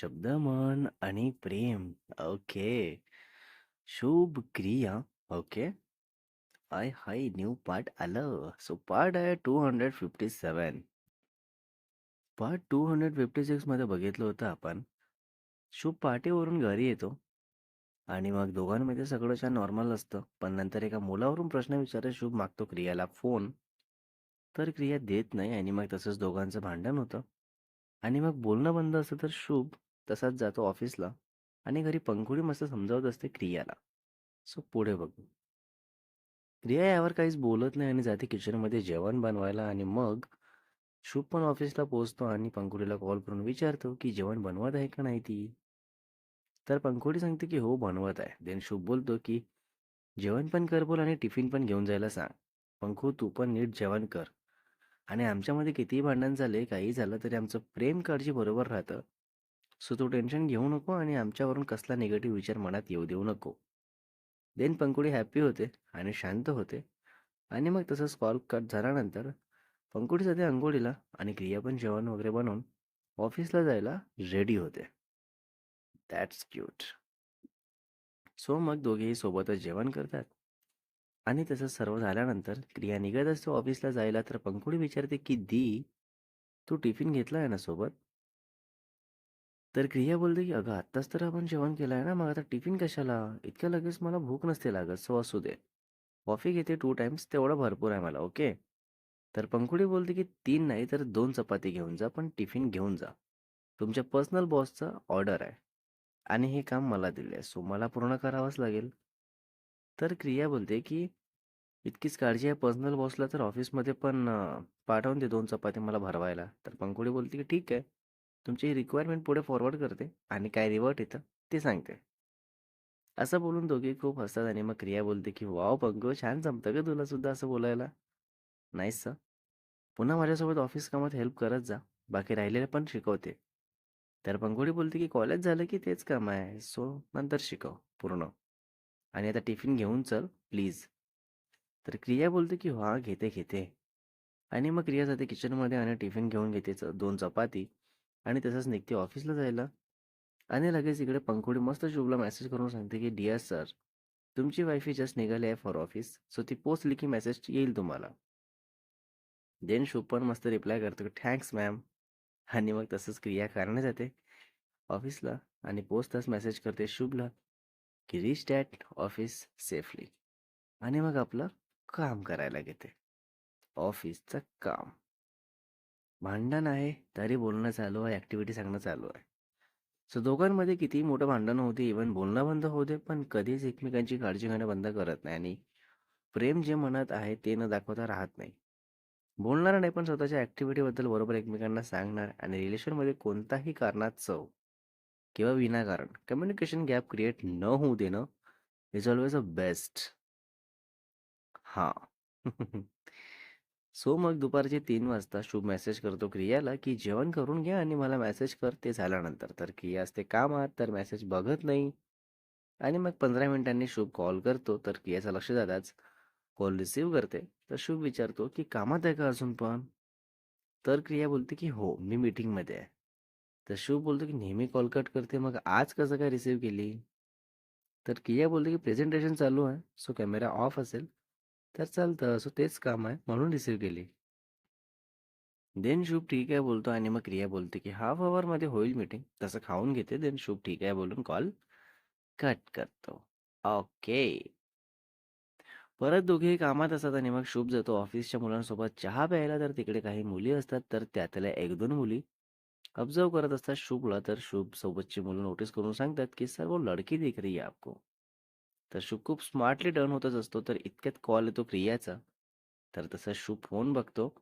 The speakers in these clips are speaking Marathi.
शब्द, मन आणि प्रेम. ओके. शुभ क्रिया. ओके. आय हाय. न्यू पार्ट आलं. सो पार्ट आहे 257. पार्ट टू हंड्रेड फिफ्टी सिक्समध्ये बघितलं होतं आपण. शुभ पार्टीवरून घरी येतो आणि मग दोघांमध्ये सगळं छान नॉर्मल असतं. पण नंतर एका मुलावरून प्रश्न विचारत शुभ मागतो क्रियाला फोन. तर क्रिया देत नाही आणि मग तसंच दोघांचं भांडण होतं. आणि मग बोलणं बंद असतं तर शुभ तसाच जातो ऑफिसला आणि घरी पंखुडी मस्त समजावत असते क्रियाला. सो पुढे बघू. क्रिया यावर काहीच बोलत नाही आणि जाते किचनमध्ये जेवण बनवायला आणि मग शुभ पण ऑफिसला पोहोचतो आणि पंखुडीला कॉल करून विचारतो की जेवण बनवत आहे का नाही ती? तर पंखुडी सांगते की हो बनवत आहे. देन शुभ बोलतो की जेवण पण कर बोल आणि टिफिन पण घेऊन जायला सांग. पंखू तू पण नीट जेवण कर. आणि आमच्यामध्ये कितीही भांडण झाले, काही झालं तरी आमचं प्रेम काळजी बरोबर राहतं. सो तू टेन्शन घेऊ नको आणि आमच्यावरून कसला निगेटिव्ह विचार मनात येऊ देऊ नको. देन पंकुडी हॅपी होते आणि शांत होते आणि मग तसंच कॉल कट झाल्यानंतर पंकुडी सध्या अंघोळीला आणि क्रिया पण जेवण वगैरे बनवून ऑफिसला जायला रेडी होते. That's cute. सो मग दोघेही सोबतच जेवण करतात. आणि तसं सर्व झाल्यानंतर क्रिया निघत असते ऑफिसला जायला तर पंकुडी विचारते की दी तू टिफिन घेतला आहे ना सोबत? तर क्रिया बोलते की अगं आत्ताच तर आपण जेवण केलं आहे ना मग आता टिफिन कशाला? इतक्या लगेच मला भूक नसते लागत सो असू दे. कॉफी घेते टू टाइम्स तेवढं भरपूर आहे मला ओके. तर पंखुडी बोलते की तीन नाही तर दोन चपाती घेऊन जा पण टिफिन घेऊन जा. तुमच्या पर्सनल बॉसचा ऑर्डर आहे. आणि हे काम मला दिले आहे सो मला पूर्ण करावंच लागेल. तर क्रिया बोलते की इतकीच काळजी आहे पर्सनल बॉसला तर ऑफिसमध्ये पण पाठवून दे दोन चपाती मला भरवायला. तर पंखुडी बोलते की ठीक आहे. तुमची ही रिक्वायरमेंट पुढे फॉरवर्ड करते आणि काय रिव्हर्ट येतं ते सांगते. असं बोलून दोघे खूप हसतात आणि मग क्रिया बोलते की वाव पंग छान जमतं का तुला सुद्धा असं बोलायला. Nice sir. पुन्हा माझ्यासोबत ऑफिस कामात हेल्प करत जा. बाकी राहिलेलं पण शिकवते. तर पंगोडी बोलते की कॉलेज झालं की तेच काम आहे. सो नंतर शिकव पूर्ण. आणि आता टिफिन घेऊन चल प्लीज. तर क्रिया बोलते की हा घेते, घेते. आणि मग क्रिया जाते किचनमध्ये आणि टिफिन घेऊन घेते दोन चपाती आणि तसंच निघते ऑफिसला जायला. आणि लगेच इकडे पंखुडी मस्त शुभला मेसेज करून सांगते की डिअर सर तुमची वाईफी जस्ट निघाली आहे फॉर ऑफिस सो ती पोचली की मेसेज येईल तुम्हाला. देन शुभ पण मस्त रिप्लाय करतो की थँक्स मॅम. आणि मग तसंच क्रिया कारने जाते ऑफिसला आणि पोचताच मेसेज करते शुभला की रीच डॅट ऑफिस सेफली. आणि मग आपलं काम करायला घेते. ऑफिसचं काम. भांडण आहे तरी बोलणं चालू आहे, ॲक्टिव्हिटी सांगणं चालू आहे. सो दोघांमध्ये कितीही मोठं भांडण होते इव्हन बोलणं बंद होऊ दे, पण कधीच एकमेकांची काळजी घेणं बंद करत नाही आणि प्रेम जे म्हणत आहे ते न दाखवता राहत नाही. बोलणार नाही पण स्वतःच्या ॲक्टिव्हिटीबद्दल बरोबर एकमेकांना सांगणार आणि रिलेशनमध्ये कोणताही कारणास्तव किंवा विनाकारण कम्युनिकेशन गॅप क्रिएट न होऊ देणं इज ऑलवेज अ बेस्ट. हां. सो मग दुपारचे तीन वाजता शुभ मेसेज करतो क्रियाला की जेवण करून घ्या आणि मला मेसेज कर ते झाल्यानंतर. तर क्रिया असते कामात तर मेसेज बघत नाही. आणि मग 15 मिनिटांनी शुभ कॉल करतो तर क्रियाचं लक्ष जाताच कॉल रिसीव्ह करते. तर शुभ विचारतो की कामात आहे का अजून पण? तर क्रिया बोलते की हो मी मीटिंगमध्ये आहे. तर शुभ बोलतो की नेहमी कॉल कट करते मग आज कसं काय रिसीव्ह केली? तर किया बोलते की प्रेझेंटेशन चालू आहे सो कॅमेरा ऑफ असेल तर चालतं सो तेच काम आहे म्हणून रिसीव्ह केली. देन शुभ ठीक आहे बोलतो आणि मग क्रिया बोलते की हाफ अवरमध्ये होईल मीटिंग. तसं खाऊन घेते. देन शुभ ठीक आहे बोलून कॉल कट करतो. ओके. परत दोघेही कामात असतात आणि मग शुभ जातो ऑफिसच्या मुलांसोबत चहा प्यायला तर तिकडे काही मुली असतात तर त्यातल्या 1-2 मुली ऑब्झर्व करत असतात शुभला तर शुभ सोबतची मुलं नोटीस करून सांगतात की सर्व लडकी दिख रही है आपको. तर शुभ खूप स्मार्टली डन होतच असतो तर इतक्यात कॉल येतो क्रियाचा. तर तसा शुभ फोन बघतो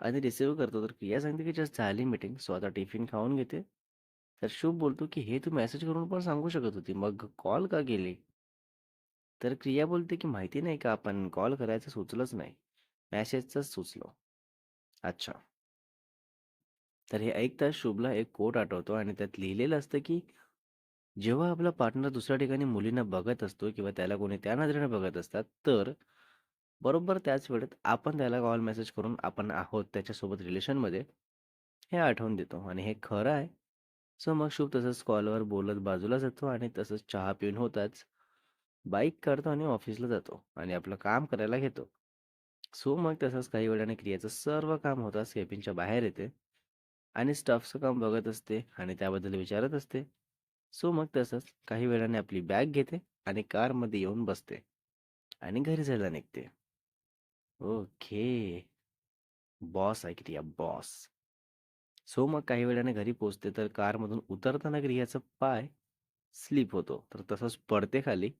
आणि रिसिव्ह करतो तर क्रिया सांगते की जस्ट झाली मीटिंग सो आता टिफिन खाऊन घेते. तर शुभ बोलतो की हे तू मेसेज करून पण सांगू शकत होती मग कॉल का केली? तर क्रिया बोलते की माहिती नाही का आपण कॉल करायचं सुचलंच नाही. मेसेजचंच सुचलो अच्छा. तर हे ऐकताच शुभला एक कोट आठवतो आणि त्यात लिहिलेलं असतं की जेव्हा आपला पार्टनर दुसऱ्या ठिकाणी मुलींना बघत असतो किंवा त्याला कोणी त्या नजरेने बघत असतात तर बरोबर त्याच वेळेत आपण त्याला कॉल मेसेज करून आपण आहोत त्याच्यासोबत रिलेशनमध्ये हे आठवून देतो. आणि हे खरं आहे. सो मग शुभ तसंच कॉलवर बोलत बाजूला जातो आणि तसंच चहा पिऊन होताच बाईक काढतो आणि ऑफिसला जातो आणि आपलं काम करायला घेतो. सो मग तसंच काही वेळाने क्रियाचं सर्व काम होताच केबिनच्या बाहेर येते आणि स्टाफचं काम बघत असते आणि त्याबद्दल विचारत असते. सो मग तसंच काही वेळाने आपली बॅग घेते आणि कारमध्ये येऊन बसते आणि घरी जायला निघते. ओके. बॉस आहे क्रिया बॉस? सो मग काही वेळाने घरी पोचते तर कारमधून उतरताना क्रियाचा पाय स्लिप होतो. तर तसंच पडते खाली.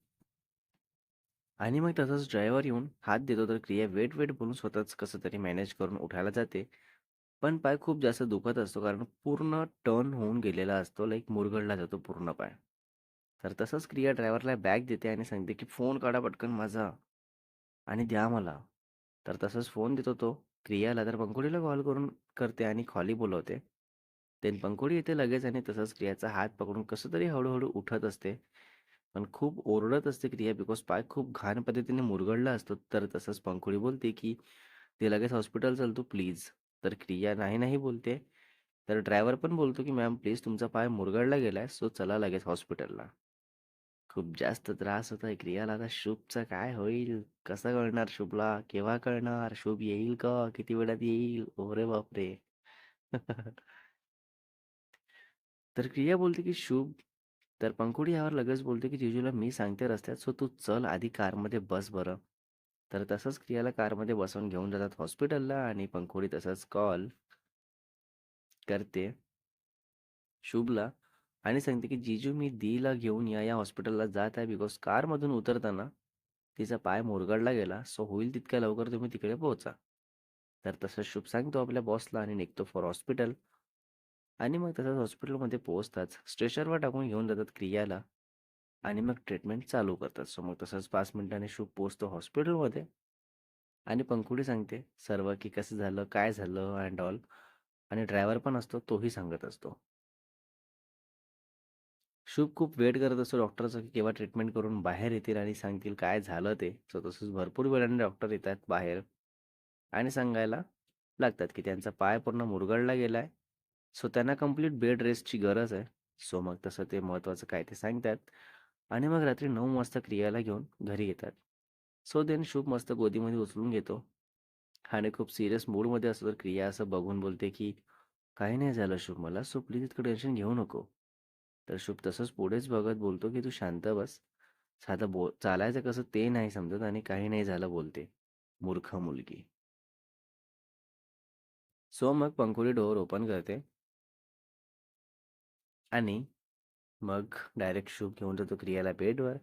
आणि मग तसंच ड्रायव्हर येऊन हात देतो तर क्रिया वेट वेट बोलून स्वतःच कसं तरी मॅनेज करून उठायला जाते. पण पाय खूप जास्त दुखत असतो कारण पूर्ण टर्न होऊन गेलेला असतो लाईक मुरगळला जातो पूर्ण पाय. तर तसंच क्रिया ड्रायव्हरला बॅग देते आणि सांगते की फोन काढा पटकन माझा आणि द्या मला. तर तसंच फोन देतो तो. क्रियाला तर पंकुडीला कॉल करून करते आणि खॉली बोलवते. देन पंकुडी येते लगेच आणि तसंच क्रियाचा हात पकडून कसं तरी हळूहळू उठत असते. पण खूप ओरडत असते क्रिया बिकॉज पाय खूप घाण पद्धतीने मुरगळला असतो. तर तसंच पंकुडी बोलते की ते लगेच हॉस्पिटल चालतो प्लीज. तर क्रिया नाही नाही बोलते. तर ड्रायव्हर पण बोलतो की मॅम प्लीज तुमचा पाय मुरगळला गेलाय सो चला लगेच हॉस्पिटलला. खूप जास्त त्रास होत आहे क्रियाला. आता शुभचं काय होईल? कसं कळणार शुभला? केव्हा कळणार? शुभ येईल का? किती वेळात येईल? ओरे बापरे! तर क्रिया बोलते की शुभ. तर पंकुडी यावर लगेच बोलते की जिजूला मी सांगते रस्त्यात सो तू चल आधी कारमध्ये बस बरं. तर तसंच क्रियाला कारमध्ये बसवून घेऊन जातात हॉस्पिटलला आणि पंखोडी तसंच कॉल करते शुभला आणि सांगते की जीजू मी दीला घेऊन या या हॉस्पिटलला जात आहे बिकॉज कारमधून उतरताना तिचा पाय मोरगडला गेला. सो होईल तितक्या लवकर तुम्ही तिकडे पोहोचा. तर तसं शुभ सांगतो आपल्या बॉसला आणि निघतो फॉर हॉस्पिटल आणि मग तसंच हॉस्पिटलमध्ये पोहोचताच स्ट्रेचरवर टाकून घेऊन जातात क्रियाला. आणि मग ट्रीटमेंट चालू करतात. सो मग तसंच पाच मिनिटांनी शुभ पोचतो हॉस्पिटलमध्ये. आणि पंखुडी सांगते सर्व की कसं झालं काय झालं अँड ऑल. आणि ड्रायव्हर पण असतो तोही सांगत असतो. शुभ खूप वेट करत असतो डॉक्टरचं की केव्हा ट्रीटमेंट करून बाहेर येतील आणि सांगतील काय झालं ते. सो तसंच भरपूर वेळाने डॉक्टर येतात बाहेर आणि सांगायला लागतात की त्यांचा पाय पूर्ण मुरगळला गेला आहे सो त्यांना कंप्लीट बेड रेस्टची गरज आहे. सो मग तसं ते महत्त्वाचं काय ते सांगतात. आणि मग रात्री नऊ वाजता क्रियाला घेऊन घरी येतात. सो देन शुभ मस्त गोदीमध्ये उचलून घेतो. आणि खूप सिरियस मूडमध्ये असतो तर क्रिया असं बघून बोलते की काही नाही झालं शुभ मला सो प्लीज इतकं टेन्शन घेऊ नको. तर शुभ तसंच पुढेच बघत बोलतो की तू शांत बस. साधं बो चालायचं कसं ते नाही समजत आणि काही नाही झालं बोलते मूर्ख मुलगी. सो मग पंकुली डोअर ओपन करते. आणि मग डायरेक्ट शूट घेऊन जातो क्रियाला बेडवर.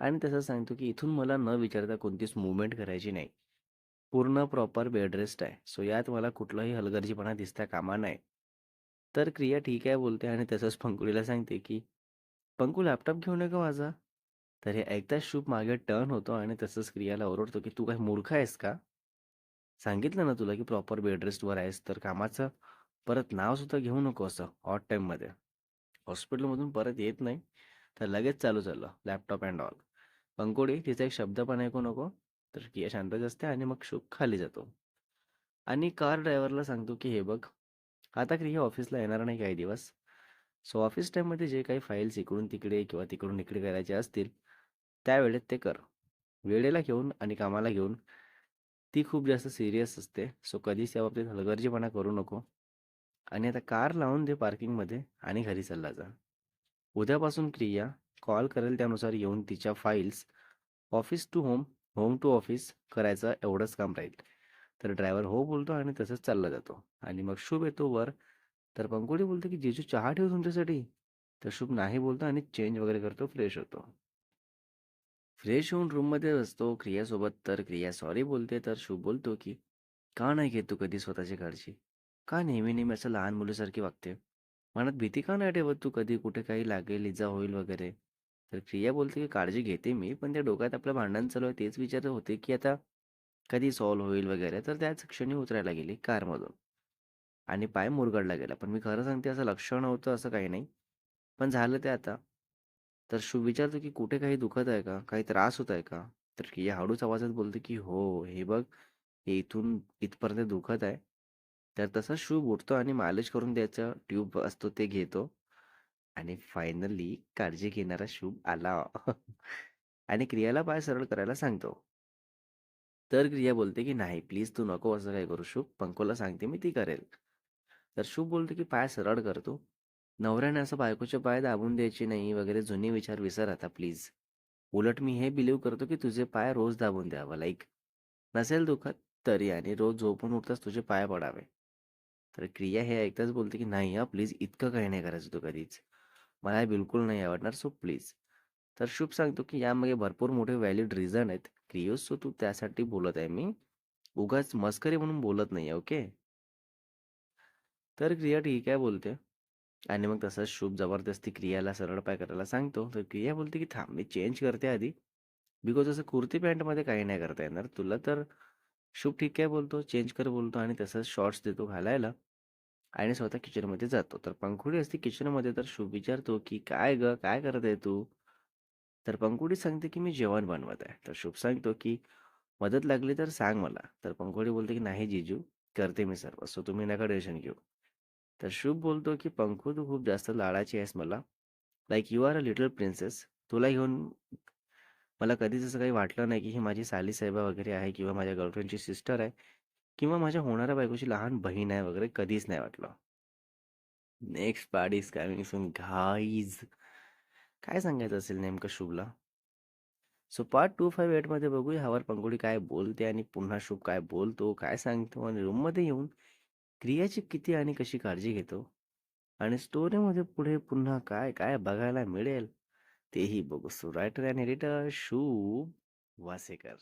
आणि तसं सांगतो की इथून मला न विचारता कोणतीच मुवमेंट करायची नाही. पूर्ण प्रॉपर बेड रेस्ट आहे. सो यात मला कुठलाही हलगर्जीपणा दिसता कामा नाही तर क्रिया ठीक आहे बोलते आणि तसंच पंकुलीला सांगते की पंकू लॅपटॉप घेऊन ये का माझा. तर हे ऐकताच शूप मागे टर्न होतो आणि तसंच क्रियाला ओरडतो की तू काही मूर्ख आहेस का? सांगितलं ना तुला की प्रॉपर बेड रेस्टवर आहेस तर कामाचं. परत नाव सुद्धा घेऊ नको असं ऑट टाईममध्ये हॉस्पिटलमधून परत येत नाही तर लगेच चालू झालं लॅपटॉप अँड ऑल. पंकोडी तिचा एक शब्द पण ऐकू नको तर किया शांतच असते आणि मग शुभ खाली जातो. आणि कार ड्रायव्हरला सांगतो की हे बघ आता क्रिया ऑफिसला येणार नाही काही दिवस सो ऑफिस टाईममध्ये जे काही फाईल्स इकडून तिकडे किंवा तिकडून इकडे करायचे असतील त्यावेळेत ते कर. वेळेला घेऊन आणि कामाला घेऊन ती खूप जास्त सिरियस असते सो कधीच या बाबतीत हलगर्जीपणा करू नको. आणि आता कार लावून दे पार्किंगमध्ये आणि घरी चालला जा. उद्यापासून क्रिया कॉल करेल त्यानुसार येऊन तिच्या files office to home home to office करायचं एवढंच काम राहील. तर ड्रायव्हर हो बोलतो आणि तसंच चालला जातो. आणि मग शुभ येतो वर. तर पंकोडी बोलतो की जेजू चहा ठेव तुमच्यासाठी. तर शुभ नाही बोलतो आणि चेंज वगैरे करतो फ्रेश होतो. फ्रेश होऊन रूममध्ये बसतो क्रियासोबत. तर क्रिया सॉरी बोलते. तर शुभ बोलतो की का नाही घेत तू कधी स्वतःची काळजी? का नेहमी नेहमी असं लहान मुलीसारखी वागते? मनात भीती का नाही ठेवत तू कधी? कुठे काही लागेल इजा होईल वगैरे? तर क्रिया बोलते की काळजी घेते मी पण त्या डोक्यात आपलं भांडण चालू आहे तेच विचार होते की आता कधी सॉल्व्ह होईल वगैरे? तर त्याच क्षणी उतरायला गेली कारमधून. आणि पाय मुरगडला गेला. पण मी खरं सांगते असं लक्ष नव्हतं असं काही नाही. पण झालं ते आता. तर शुभ विचारतो की कुठे काही दुखत आहे का? काही त्रास होत आहे का? तर क्रिया हळूच आवाजात बोलते की हो हे बघ हे इथून इथपर्यंत दुखत आहे. तर तसा शूभ उठतो आणि मालिश करून द्यायचं ट्यूब असतो ते घेतो. आणि फायनली काळजी घेणारा शुभ आला. आणि क्रियाला पाय सरळ करायला सांगतो. तर क्रिया बोलते की नाही प्लीज तू नको असं काय करू शुभ पंकोला सांगते मी ती करेल. तर शुभ बोलते की पाय सरळ करतो नवऱ्याने असं बायकोचे पाय दाबून द्यायचे नाही वगैरे जुने विचार विसर आता प्लीज. उलट मी हे बिलीव्ह करतो की तुझे पाय रोज दाबून द्यावं लाईक. नसेल दुखत तरी आणि रोज झोपून उठताच तुझे पाय पडावे. तर क्रिया हे ऐकताच बोलते की नाही हा प्लीज इतकं काही नाही करायचं तू कधीच. मला हे बिलकुल नाही आवडणार सो प्लीज. तर शुभ सांगतो की यामागे भरपूर मोठे व्हॅलिड रिझन आहेत. क्रियोज सो तू त्यासाठी बोलत आहे मी. उगाच मस्करी म्हणून बोलत नाही ओके? तर क्रिया ठीक आहे बोलते. आणि मग तसंच शुभ जबरदस्ती क्रियाला सरळ पाय करायला सांगतो. तर क्रिया बोलते की थांब मी चेंज करते आधी. बिकॉज असं कुर्ती पॅन्टमध्ये काही नाही करता येणार. तुला तर शुभ ठीक आहे बोलतो चेंज कर बोलतो आणि तसंच शॉर्ट्स देतो घालायला. आणि स्वतः किचनमध्ये जातो. तर पंखुडी असते किचनमध्ये तर शुभ विचारतो की काय ग? काय करत आहे तू? तर पंखुडी सांगते की मी जेवण बनवत आहे. तर शुभ सांगतो की मदत लागली तर सांग मला. तर पंखुडी बोलते की नाही जिजू करते मी सर्व सो तुम्ही नका टेन्शन घेऊ. तर शुभ बोलतो की पंखू तू खूप जास्त लाडाची आहेस मला. Like you are a little princess. तुला घेऊन मला कधीच असं काही वाटलं नाही की ही माझी साली साहेबा वगैरे आहे किंवा माझ्या गर्लफ्रेंडची सिस्टर आहे किंवा माझ्या होणाऱ्या बायकोची लहान बहीण आहे वगैरे कधीच नाही वाटलं. Next part is coming soon guys काय सांगायचं असेल नेमकं शुभला? सो पार्ट टू फाईव्ह एटमध्ये बघूया हवर पंगुडी काय बोलते आणि पुन्हा शुभ काय बोलतो काय सांगतो आणि रूममध्ये येऊन क्रियाची किती आणि कशी काळजी घेतो? आणि स्टोरीमध्ये पुढे पुन्हा काय काय बघायला मिळेल? तेही बघू. सो रायटर अँड एडिटर शुभ वासेकर.